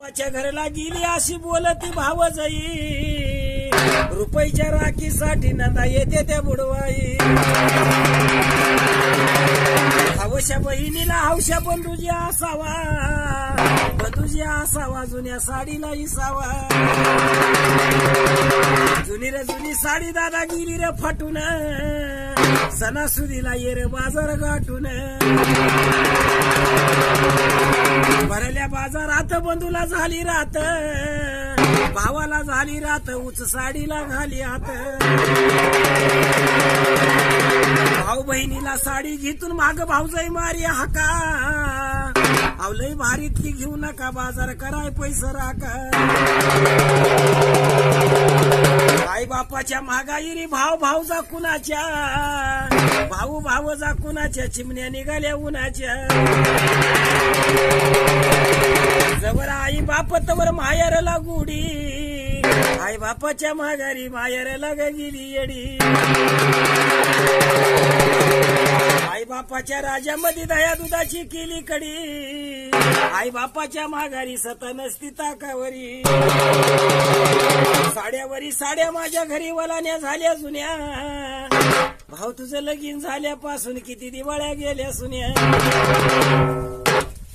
बापाच्या घराला गेली अशी बोलती भाव जाई रुपयाच्या राखीसाठी नंदा येते त्या बुडवाई. हवशा बहिणीला हवशा पण तुझी असावा. तुझी असावा जुन्या साडीला इसावा जुनी रे जुनी साडी दादा गेली रे फाटून. सणासुदीला ये रे बाजार गाठून. बाजारात बंधूला झाली रात. भावाला झाली रात उच साडीला घाली हात भाऊ बहिणीला साडी घेतून माग भाऊजाई मारी हाका. आवलई भारीत ती घेऊ नका बाजार कराय पैसा राका आई बापाच्या मागाई रे भाव जा कुणाच्या? भाऊ भावजा कुणाच्या? चिमण्या निघाल्या उन्हाच्या. आई मायार लागुडी. आई बापाच्या माघारी मायार ग गेली येडी. आई बापाच्या राजामध्ये दया दुधाची केली कडी. आई बापाच्या माघारी सत नसती ताकावरी. साड्यावरी साड्या माझ्या घरी वलाण्या झाल्या जुन्या. भाऊ तुझं लगीन झाल्यापासून किती दिवाळ्या गेल्या सुन्या.